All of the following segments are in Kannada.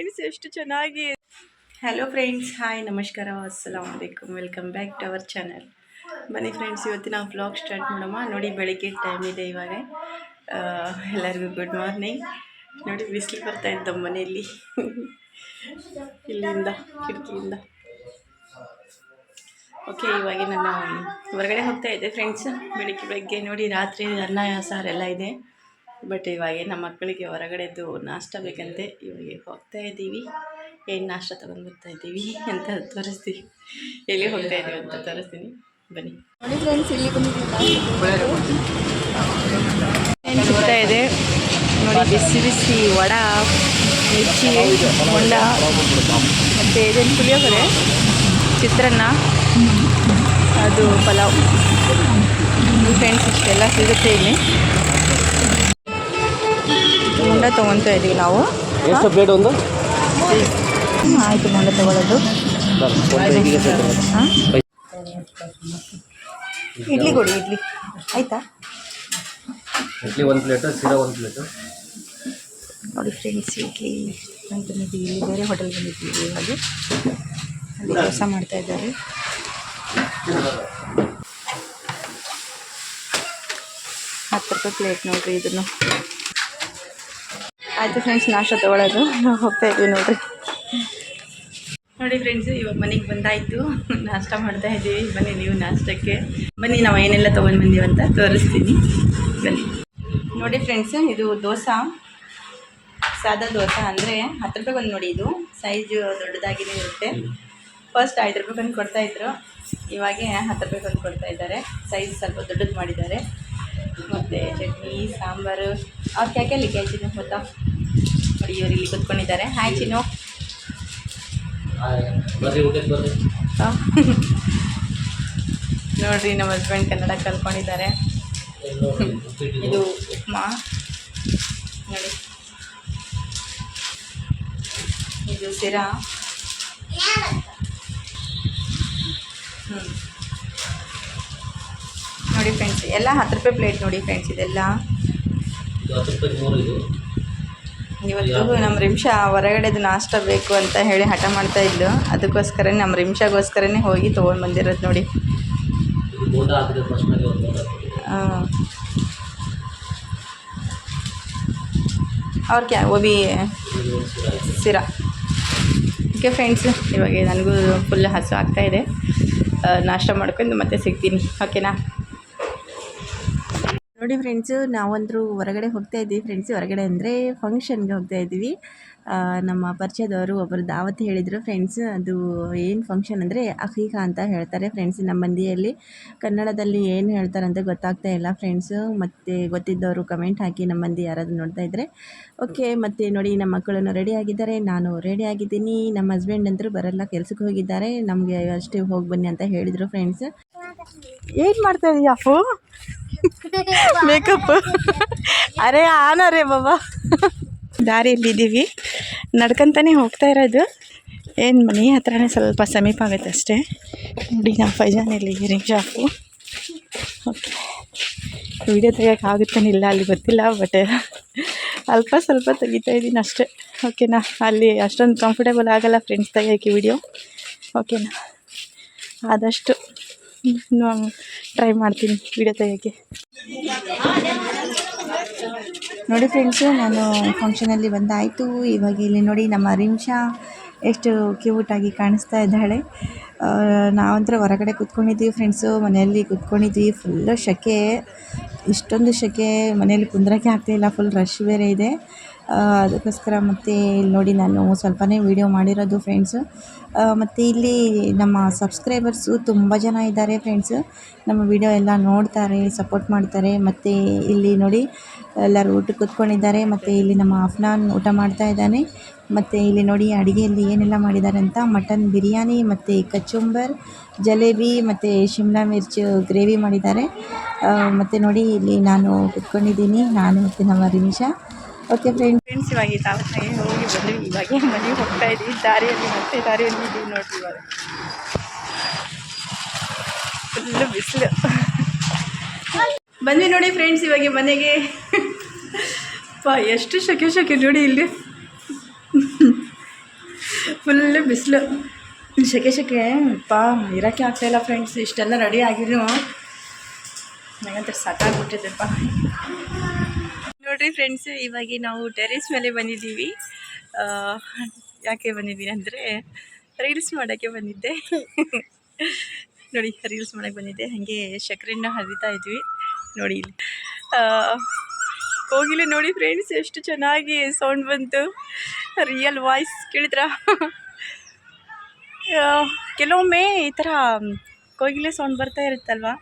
ಫ್ರೆಂಡ್ಸ್ ಎಷ್ಟು ಚೆನ್ನಾಗಿ. ಹಲೋ ಫ್ರೆಂಡ್ಸ್ ಹಾಯ್ ನಮಸ್ಕಾರ. ಅಸ್ಸಲಾಮ್ ವಲೈಕಮ್ welcome back to our channel ಬನ್ನಿ ಫ್ರೆಂಡ್ಸ್ ಇವತ್ತಿನ ಬ್ಲಾಗ್ ಸ್ಟಾರ್ಟ್ ಮಾಡಮ್ಮ ನೋಡಿ ಬೆಳಿಗ್ಗೆ ಟೈಮ್ ಇದೆ ಇವಾಗ. ಎಲ್ಲರಿಗೂ ಗುಡ್ ಮಾರ್ನಿಂಗ್ ನೋಡಿ ಬಿಸಿಲು ಬರ್ತಾ ಇದ್ದ ಮನೆಯಲ್ಲಿ. ಇಲ್ಲಿಂದ, ಕಿಟಕಿಯಿಂದ. ಓಕೆ ಇವಾಗ ನಾನು ಹೊರಗಡೆ ಹೋಗ್ತಾ ಇದ್ದೆ ಫ್ರೆಂಡ್ಸ್ ಬೆಳಿಗ್ಗೆ ಬೆಳಗ್ಗೆ ನೋಡಿ, ರಾತ್ರಿ ಅನ್ನ ಸಾರೆಲ್ಲ ಇದೆ. ಬಟ್ ಇವಾಗ ನಮ್ಮ ಮಕ್ಕಳಿಗೆ ಹೊರಗಡೆದು ನಾಷ್ಟ ಬೇಕಂತೆ ಇವಾಗ ಹೋಗ್ತಾ ಇದ್ದೀವಿ. ಏನು ನಾಷ್ಟ ತೊಗೊಂಡು ಬರ್ತಾ ಇದ್ದೀವಿ ಅಂತ ತೋರಿಸ್ತೀವಿ ಎಲ್ಲಿ ಹೋಗ್ತಾ ಇದ್ದೀವಿ ಅಂತ ತೋರಿಸ್ತೀನಿ. ಬನ್ನಿ. ನೋಡಿ ಫ್ರೆಂಡ್ಸ್ ಇಲ್ಲಿ ಏನು ಸಿಗ್ತಾ ಇದೆ? ನೋಡಿ ಬಿಸಿ ಬಿಸಿ ವಡ ಮಿರ್ಚಿ ಹೊಂಡ ಮತ್ತು ಇದೇನು ಪುಳಿಯೋಗರೆ? ಚಿತ್ರಾನ್ನ ಅದು ಪಲಾವ್. ಫ್ರೆಂಡ್ಸ್ ಇಷ್ಟೆಲ್ಲ ಸಿಗುತ್ತೆ ಇಲ್ಲಿ. ಮುಂಡ ತೊಗೊತಾ ಇದ್ದೀವಿ ನಾವು. ಎಷ್ಟು ಪ್ಲೇಟ್ ಒಂದು? ಆಯಿತು ಮುಂಡ ತಗೊಳ್ಳೋದು. ಇಡ್ಲಿ ಕೊಡಿ ಇಡ್ಲಿ. ಆಯಿತಾ? ಇಡ್ಲಿ ಒಂದು ಪ್ಲೇಟು ಸೀರಾ ಒಂದು ಪ್ಲೇಟ್. ನೋಡಿ ಫ್ರೆಂಡ್ಸ್ ಇಡ್ಲಿ. ಅಂತ ಬಂದಿದ್ದೀವಿ ಇಲ್ಲಿ ಬೇರೆ ಹೋಟೆಲ್ ಬಂದಿದ್ದೀವಿ ಇವಾಗ. ಅಲ್ಲಿ ಕೆಲಸ ಮಾಡ್ತಾ ಇದ್ದಾರೆ. ಹತ್ತು ರೂಪಾಯಿ ಪ್ಲೇಟ್ ನೋಡಿರಿ ಇದನ್ನು. ಆಯಿತು ಫ್ರೆಂಡ್ಸ್ ನಾಷ್ಟ ತೊಗೊಳೋದು ಹೋಗ್ತಾ ಇದ್ದೀವಿ ನೋಡ್ರಿ. ನೋಡಿ ಫ್ರೆಂಡ್ಸ್ ಇವಾಗ ಮನೆಗೆ ಬಂದಾಯಿತು. ನಾಷ್ಟ ಮಾಡ್ತಾ ಇದ್ದೀವಿ. ಬನ್ನಿ ನೀವು ನಾಷ್ಟಕ್ಕೆ. ಬನ್ನಿ, ನಾವು ಏನೆಲ್ಲ ತೊಗೊಂಡು ಬಂದೀವಿ ಅಂತ ತೋರಿಸ್ತೀನಿ. ಬನ್ನಿ. ನೋಡಿ ಫ್ರೆಂಡ್ಸ್ ಇದು ದೋಸೆ. ಸಾದಾ ದೋಸೆ ಅಂದರೆ ಹತ್ತು ರೂಪಾಯಿಗೆ ಒಂದು ನೋಡಿ ಇದು. ಸೈಜು ದೊಡ್ಡದಾಗಿನೇ ಇರುತ್ತೆ. ಫಸ್ಟ್ ಐದು ರೂಪಾಯಿಗೆ ಒಂದು ಕೊಡ್ತಾಯಿದ್ರು ಇವಾಗೆ ಹತ್ತು ರೂಪಾಯಿಗೆ ಒಂದು ಕೊಡ್ತಾ ಇದ್ದಾರೆ. ಸೈಜ್ ಸ್ವಲ್ಪ ದೊಡ್ಡದು ಮಾಡಿದ್ದಾರೆ. ಮತ್ತು ಚಟ್ನಿ, ಸಾಂಬಾರು. ಅವ್ರು ಕ್ಯಾಕೆ ಚಿನ್ನು ಗೊತ್ತಾ? ನೋಡಿ ಇವ್ರು ಇಲ್ಲಿ ಕೂತ್ಕೊಂಡಿದ್ದಾರೆ. ಹಾಯ್ ಚಿನ್ನು. ನೋಡ್ರಿ ನಮ್ಮ ಹಸ್ಬೆಂಡ್ ಕನ್ನಡ ಕಲ್ತ್ಕೊಂಡಿದ್ದಾರೆ. ಇದು ಉಪ್ಮಾ. ನೋಡಿ. ಇದು ಸಿರಾ ಹ್ಞೂ ನೋಡಿ ಫ್ರೆಂಡ್ಸ್ ಎಲ್ಲ ಹತ್ತು ರೂಪಾಯಿ ಪ್ಲೇಟ್ ನೋಡಿ ಫ್ರೆಂಡ್ಸ್ ಇದೆಲ್ಲ. ಇವತ್ತು ನಮ್ಮ ರಿಮ್ಷಾ ಹೊರಗಡೆದು ನಾಷ್ಟ ಬೇಕು ಅಂತ ಹೇಳಿ ಹಠ ಮಾಡ್ತಾ ಇದ್ಲು. ಅದಕ್ಕೋಸ್ಕರ ನಮ್ಮ ರಿಮ್ಷಾಗೋಸ್ಕರನೇ ಹೋಗಿ ತೊಗೊಂಡು ಬಂದಿರೋದು ನೋಡಿ. ಹಾಂ. ಅವ್ರ ಕ್ಯಾ ಓಬಿ ಸಿರಾ. ಓಕೆ ಫ್ರೆಂಡ್ಸ್ ಇವಾಗ ನನಗೂ ಫುಲ್ ಹಸು ಆಗ್ತಾ ಇದೆ. ಆ, ನಾಷ್ಟ ಮಾಡ್ಕೊಂಡು ಮತ್ತೆ ಸಿಗ್ತೀನಿ. ಓಕೆನಾ? ನೋಡಿ ಫ್ರೆಂಡ್ಸು, ನಾವಂದರೂ ಹೊರಗಡೆ ಹೋಗ್ತಾ ಇದ್ದೀವಿ ಫ್ರೆಂಡ್ಸ್. ಹೊರಗಡೆ ಅಂದರೆ ಫಂಕ್ಷನ್ಗೆ ಹೋಗ್ತಾ ಇದ್ದೀವಿ. ನಮ್ಮ ಪರಿಚಯದವರು ಒಬ್ಬರು ದಾವತ್ ಹೇಳಿದರು ಫ್ರೆಂಡ್ಸ್, ಅದು ಏನು ಫಂಕ್ಷನ್ ಅಂದರೆ ಅಖೀಕ ಅಂತ ಹೇಳ್ತಾರೆ ಫ್ರೆಂಡ್ಸ್ ನಮ್ಮ ಮಂದಿಯಲ್ಲಿ. ಕನ್ನಡದಲ್ಲಿ ಏನು ಹೇಳ್ತಾರೆ ಅಂತ ಗೊತ್ತಾಗ್ತಾ ಇಲ್ಲ ಫ್ರೆಂಡ್ಸು, ಮತ್ತು ಗೊತ್ತಿದ್ದವರು ಕಮೆಂಟ್ ಹಾಕಿ ನಮ್ಮ ಮಂದಿ ಯಾರಾದರೂ ನೋಡ್ತಾ ಇದ್ದರೆ ಓಕೆ, ಮತ್ತು ನೋಡಿ ನಮ್ಮ ಮಕ್ಕಳನ್ನು ರೆಡಿ ಆಗಿದ್ದಾರೆ. ನಾನು ರೆಡಿ ಆಗಿದ್ದೀನಿ. ನಮ್ಮ ಹಸ್ಬೆಂಡ್ ಅಂತರೂ ಬರಲ್ಲ, ಕೆಲಸಕ್ಕೆ ಹೋಗಿದ್ದಾರೆ. ನಮಗೆ ಅಷ್ಟೇ ಹೋಗಿ ಬನ್ನಿ ಅಂತ ಹೇಳಿದರು ಫ್ರೆಂಡ್ಸ್. ಏನು ಮಾಡ್ತಾ ಇದೀಯಾ ಅಪ್ಪು? ಮೇಕಪ್ ಅರೆ, ಆನ ರೇ ಬಾಬಾ. ದಾರಿಯಲ್ಲಿದ್ದೀವಿ. ನಡ್ಕೊಂತಾನೆ ಹೋಗ್ತಾ ಇರೋದು. ಏನು, ಮನೆ ಹತ್ರನೇ ಸ್ವಲ್ಪ ಸಮೀಪ ಆಗುತ್ತೆ ಅಷ್ಟೇ ನೋಡಿ, ನಾವು ಫೈಜಾನಲ್ಲಿ ರಿಕ್ಷಾಪು ಓಕೆ ವೀಡಿಯೋ ತೆಗಿಯೋಕ್ಕಾಗುತ್ತಾನಿಲ್ಲ ಅಲ್ಲಿ ಗೊತ್ತಿಲ್ಲ ಬಟ್ ಅಲ್ಪ ಸ್ವಲ್ಪ ತೆಗಿತಾ ಇದ್ದೀನಿ ಅಷ್ಟೇ. ಓಕೆನಾ ಅಲ್ಲಿ ಅಷ್ಟೊಂದು ಕಂಫರ್ಟೇಬಲ್ ಆಗಲ್ಲ ಫ್ರೆಂಡ್ಸ್ ತೆಗಿಯೋಕ್ಕೆ ವಿಡಿಯೋ ಓಕೆನಾ ಆದಷ್ಟು ನಾನು ಟ್ರೈ ಮಾಡ್ತೀನಿ ವಿಡಿಯೋ ತೆಗಿಯೋಕ್ಕೆ ನೋಡಿ ಫ್ರೆಂಡ್ಸು ನಾನು ಫಂಕ್ಷನಲ್ಲಿ ಬಂದಾಯಿತು. ಇವಾಗ ಇಲ್ಲಿ ನೋಡಿ ನಮ್ಮ ರಿಂಶಾ ಎಷ್ಟು ಕ್ಯೂಟಾಗಿ ಕಾಣಿಸ್ತಾ ಇದ್ದಾಳೆ. ನಾವಂತರ ಹೊರಗಡೆ ಕೂತ್ಕೊಂಡಿದ್ದೀವಿ ಫ್ರೆಂಡ್ಸು ಮನೆಯಲ್ಲಿ ಕೂತ್ಕೊಂಡಿದ್ವಿ. ಫುಲ್ಲು ಸೆಕೆ ಇಷ್ಟೊಂದು ಸೆಕೆ ಮನೆಯಲ್ಲಿ ಕುಂದ್ರಕ್ಕೆ ಆಗ್ತಾಯಿಲ್ಲ ಫುಲ್ ರಶ್ ಬೇರೆ ಇದೆ. ಅದಕ್ಕೋಸ್ಕರ ಮತ್ತು ಇಲ್ಲಿ ನೋಡಿ ನಾನು ಸ್ವಲ್ಪನೇ ವೀಡಿಯೋ ಮಾಡಿರೋದು ಫ್ರೆಂಡ್ಸು ಮತ್ತು ಇಲ್ಲಿ ನಮ್ಮ ಸಬ್ಸ್ಕ್ರೈಬರ್ಸು ತುಂಬ ಜನ ಇದ್ದಾರೆ ಫ್ರೆಂಡ್ಸು ನಮ್ಮ ವಿಡಿಯೋ ಎಲ್ಲ ನೋಡ್ತಾರೆ ಸಪೋರ್ಟ್ ಮಾಡ್ತಾರೆ. ಮತ್ತು ಇಲ್ಲಿ ನೋಡಿ ಎಲ್ಲರೂ ಊಟಕ್ಕೆ ಕೂತ್ಕೊಂಡಿದ್ದಾರೆ. ಮತ್ತು ಇಲ್ಲಿ ನಮ್ಮ ಅಫ್ನಾನ್ ಊಟ ಮಾಡ್ತಾ ಇದ್ದಾನೆ. ಮತ್ತು ಇಲ್ಲಿ ನೋಡಿ ಅಡುಗೆಯಲ್ಲಿ ಏನೆಲ್ಲ ಮಾಡಿದ್ದಾರೆ ಅಂತ. ಮಟನ್ ಬಿರಿಯಾನಿ, ಮತ್ತು ಕಚುಂಬರ್, ಜಲೇಬಿ, ಮತ್ತು ಶಿಮ್ಲಾ ಮಿರ್ಚು ಗ್ರೇವಿ ಮಾಡಿದ್ದಾರೆ. ಮತ್ತು ನೋಡಿ ಇಲ್ಲಿ ನಾನು ಕುತ್ಕೊಂಡಿದ್ದೀನಿ. ನಾನು ಮತ್ತು ನಮ್ಮ ರಿಮಿಷಾ ಓಕೆ ಫ್ರೆಂಡ್ ಫ್ರೆಂಡ್ಸ್ ಇವಾಗ ತಾವತ್ತಾಗಿ ಹೋಗಿ ಬಂದ್ವಿ. ಇವಾಗ ಮನೆಗೆ ಹೋಗ್ತಾ ಇದ್ದೀವಿ. ದಾರಿಯಲ್ಲಿ ಮತ್ತೆ ದಾರಿಯಲ್ಲಿ ಇದ್ದೀವಿ ನೋಡ್ರಿ ಇವಾಗ. ಫುಲ್ಲು ಬಿಸಿಲು. ಬಂದ್ವಿ ನೋಡಿ ಫ್ರೆಂಡ್ಸ್ ಇವಾಗ ಮನೆಗೆ. ಪಾ ಎಷ್ಟು ಶಕೆ ಶಕೆ ನೋಡಿ ಇಲ್ಲಿ. ಫುಲ್ಲು ಬಿಸಿಲು. ಸೆಕೆ ಶಕೆ ಪಾ, ಇರೋಕ್ಕೆ ಆಗ್ತಾಯಿಲ್ಲ ಫ್ರೆಂಡ್ಸ್ ಇಷ್ಟೆಲ್ಲ ರೆಡಿ ಆಗಿದ್ರು. ನನಗಂತ ಸಾಕಾಗ್ಬಿಟ್ಟಿದ್ದೆಪ್ಪ ನೋಡ್ರಿ ಫ್ರೆಂಡ್ಸ್ ಇವಾಗ ನಾವು ಟೆರೇಸ್ ಮೇಲೆ ಬಂದಿದ್ದೀವಿ. ಯಾಕೆ ಬಂದಿದ್ದೀನಿ ಅಂದರೆ ರೀಲ್ಸ್ ಮಾಡೋಕ್ಕೆ ಬಂದಿದ್ದೆ. ನೋಡಿ ರೀಲ್ಸ್ ಮಾಡೋಕ್ಕೆ ಬಂದಿದ್ದೆ. ಹಾಗೆ ಸಕ್ಕರೆನ ಹರಿತಾ ಇದ್ವಿ. ನೋಡಿ ಇಲ್ಲಿ. ಕೋಗಿಲೆ ನೋಡಿ ಫ್ರೆಂಡ್ಸ್ ಎಷ್ಟು ಚೆನ್ನಾಗಿ ಸೌಂಡ್ ಬಂತು. ರಿಯಲ್ ವಾಯ್ಸ್ ಕೇಳಿದ್ರಾ? ಕೆಲವೊಮ್ಮೆ ಈ ಥರ ಕೋಗಿಲೆ ಸೌಂಡ್ ಬರ್ತಾ ಇರುತ್ತಲ್ವ?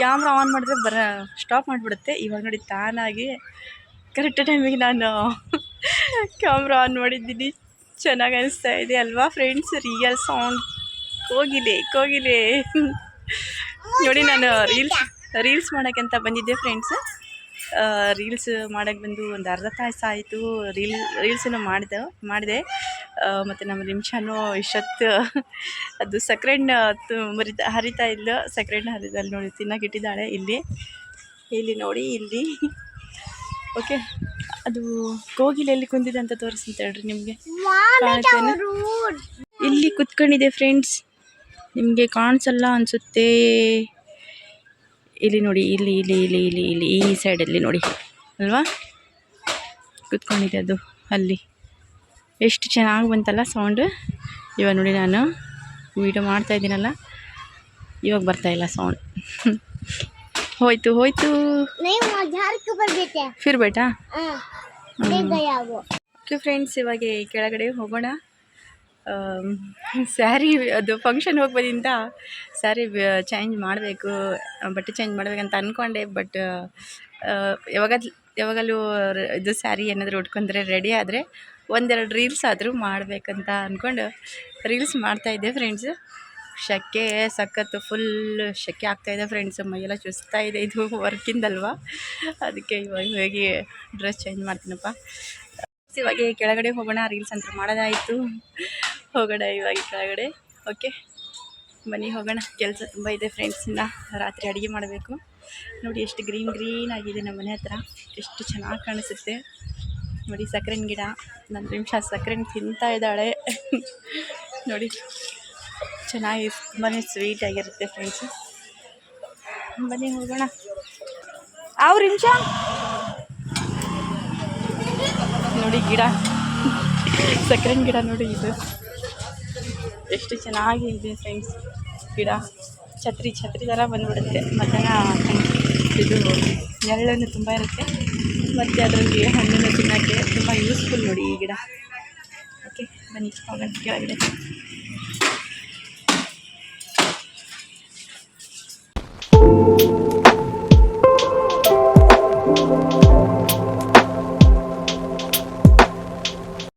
ಕ್ಯಾಮ್ರಾ ಆನ್ ಮಾಡಿದ್ರೆ ಬರ ಸ್ಟಾಪ್ ಮಾಡಿಬಿಡುತ್ತೆ. ಇವಾಗ ನೋಡಿ ತಾನಾಗಿ ಕರೆಕ್ಟ್ ಟೈಮಿಗೆ ನಾನು ಕ್ಯಾಮ್ರಾ ಆನ್ ಮಾಡಿದ್ದೀನಿ. ಚೆನ್ನಾಗಿ ಅನಿಸ್ತಾ ಇದೆ ಅಲ್ವಾ ಫ್ರೆಂಡ್ಸ್ ರಿಯಲ್ ಸೌಂಡ್ ಕೋಗಿಲೆ ಕೋಗಿಲೆ ನೋಡಿ ನಾನು ರೀಲ್ಸ್ ರೀಲ್ಸ್ ಅಂತ ಬಂದಿದ್ದೆ ಫ್ರೆಂಡ್ಸ್ ರೀಲ್ಸ್ ಮಾಡೋಕ್ಕೆ ಬಂದು ಒಂದು ಅರ್ಧ ತಾಸು ಆಯಿತು. ರೀಲ್ ರೀಲ್ಸನ್ನು ಮಾಡಿದೆ ಮಾಡಿದೆ. ಮತ್ತು ನಮ್ಮ ನಿಮಿಷನೂ ಇಷ್ಟೊತ್ತು ಅದು ಹಣ್ಣು ತು ಮುರಿತಾ, ಹರಿತಾ ಇಲ್ಲ ಸಕ್ಕರೆ ಹರಿದಲ್ಲಿ ನೋಡಿ ತಿನ್ನಕ್ಕೆ ಇಟ್ಟಿದ್ದಾಳೆ ಇಲ್ಲಿ. ಇಲ್ಲಿ ನೋಡಿ, ಇಲ್ಲಿ. ಓಕೆ. ಅದು ಕೋಗಿಲೆ ಎಲ್ಲಿ ಕುಂದಿದೆ ಅಂತ ತೋರಿಸ್ತೀನಿ ಹೇಳ್ರಿ ನಿಮಗೆ. ಇಲ್ಲಿ ಕುತ್ಕೊಂಡಿದೆ ಫ್ರೆಂಡ್ಸ್ ನಿಮಗೆ ಕಾಣಿಸಲ್ಲ ಅನಿಸುತ್ತೆ. ಇಲ್ಲಿ ನೋಡಿ ಇಲ್ಲಿ ಇಲ್ಲಿ ಇಲ್ಲಿ ಇಲ್ಲಿ ಇಲ್ಲಿ ಈ ಸೈಡಲ್ಲಿ ನೋಡಿ. ಅಲ್ವಾ? ಕುತ್ಕೊಂಡಿದೆ ಅದು ಅಲ್ಲಿ. ಎಷ್ಟು ಚೆನ್ನಾಗಿ ಬಂತಲ್ಲ ಸೌಂಡ್ ಇವಾಗ ನೋಡಿ ನಾನು. ವೀಡಿಯೋ ಮಾಡ್ತಾ ಇದ್ದೀನಲ್ಲ. ಇವಾಗ ಬರ್ತಾ ಇಲ್ಲ ಸೌಂಡ್ ಹೋಯ್ತು ಹೋಯ್ತು. ಫಿರ್ ಬೇಟಾ? ಓಕೆ ಫ್ರೆಂಡ್ಸ್ ಇವಾಗ ಕೆಳಗಡೆ ಹೋಗೋಣ. ಸ್ಯಾರಿ ಅದು ಫಂಕ್ಷನ್ ಹೋಗ್ಬೋದಿಂದ ಸ್ಯಾರಿ ಚೇಂಜ್ ಮಾಡಬೇಕು. ಬಟ್ಟೆ ಚೇಂಜ್ ಮಾಡಬೇಕಂತ ಅಂದ್ಕೊಂಡೆ ಬಟ್ ಯಾವಾಗ ಯಾವಾಗಲೂ ಇದು ಸ್ಯಾರಿ ಏನಾದರೂ ಉಟ್ಕೊಂಡ್ರೆ ರೆಡಿ ಆದರೆ ಒಂದೆರಡು ರೀಲ್ಸ್ ಆದರೂ ಮಾಡಬೇಕಂತ ಅಂದ್ಕೊಂಡು ರೀಲ್ಸ್ ಮಾಡ್ತಾಯಿದ್ದೆ ಫ್ರೆಂಡ್ಸ್ ಶೆಕೆ ಸಖತ್ತು ಫುಲ್ ಶೆಕೆ ಆಗ್ತಾಯಿದೆ ಫ್ರೆಂಡ್ಸ್ ಮೈಯೆಲ್ಲ ಚುಸ್ತಾ ಇದೆ. ಇದು ವರ್ಕಿಂದಲ್ವಾ ಅದಕ್ಕೆ ಇವಾಗ ಹೋಗಿ ಡ್ರೆಸ್ ಚೇಂಜ್ ಮಾಡ್ತೀನಪ್ಪ. ಇವಾಗ ಕೆಳಗಡೆ ಹೋಗೋಣ. ರೀಲ್ಸ್ ಅಂತ ಮಾಡೋದಾಯಿತು. ಹೋಗೋಣ ಇವಾಗ ಕೆಳಗಡೆ. ಓಕೆ ಬನ್ನಿ, ಹೋಗೋಣ. ಕೆಲಸ ತುಂಬ ಇದೆ ಫ್ರೆಂಡ್ಸ್ ಇನ್ನು ರಾತ್ರಿ ಅಡುಗೆ ಮಾಡಬೇಕು. ನೋಡಿ ಎಷ್ಟು ಗ್ರೀನ್ ಗ್ರೀನ್ ಆಗಿದೆ ನಮ್ಮ ಮನೆ ಹತ್ರ. ಎಷ್ಟು ಚೆನ್ನಾಗಿ ಕಾಣಿಸುತ್ತೆ. ನೋಡಿ ಸಕ್ಕರೆನ ಗಿಡ. ನನ್ನ ನಿಮಿಷ ಸಕ್ಕರೆನ ತಿಂತಾ ಇದ್ದಾಳೆ. ನೋಡಿ. ಚೆನ್ನಾಗಿ ತುಂಬಾ ಸ್ವೀಟ್ ಆಗಿರುತ್ತೆ ಫ್ರೆಂಡ್ಸ್ ಬನ್ನಿ, ಹೋಗೋಣ. ಅವ್ರ ನಿಮಿಷ ನೋಡಿ ಗಿಡ. ಸಕ್ಕರೆ ಗಿಡ ನೋಡಿ ಇದು. ಎಷ್ಟು ಚೆನ್ನಾಗಿ ಇದೆ ಫ್ರೆಂಡ್ಸ್ ಗಿಡ. ಛತ್ರಿ ಛತ್ರಿ ಥರ ಬಂದ್ಬಿಡುತ್ತೆ. ಮಧ್ಯಾಹ್ನ ಇದು ನೆರಳನ್ನು ತುಂಬ ಇರುತ್ತೆ. ಮತ್ತು ಅದರಲ್ಲಿ ಹಣ್ಣನ್ನು ತಿನ್ನೋಕ್ಕೆ ತುಂಬ ಯೂಸ್ಫುಲ್ ನೋಡಿ ಈ ಗಿಡ. ಓಕೆ ಬನ್ನಿ, ಹೋಗೋಣ ಕೆಳಗಡೆ.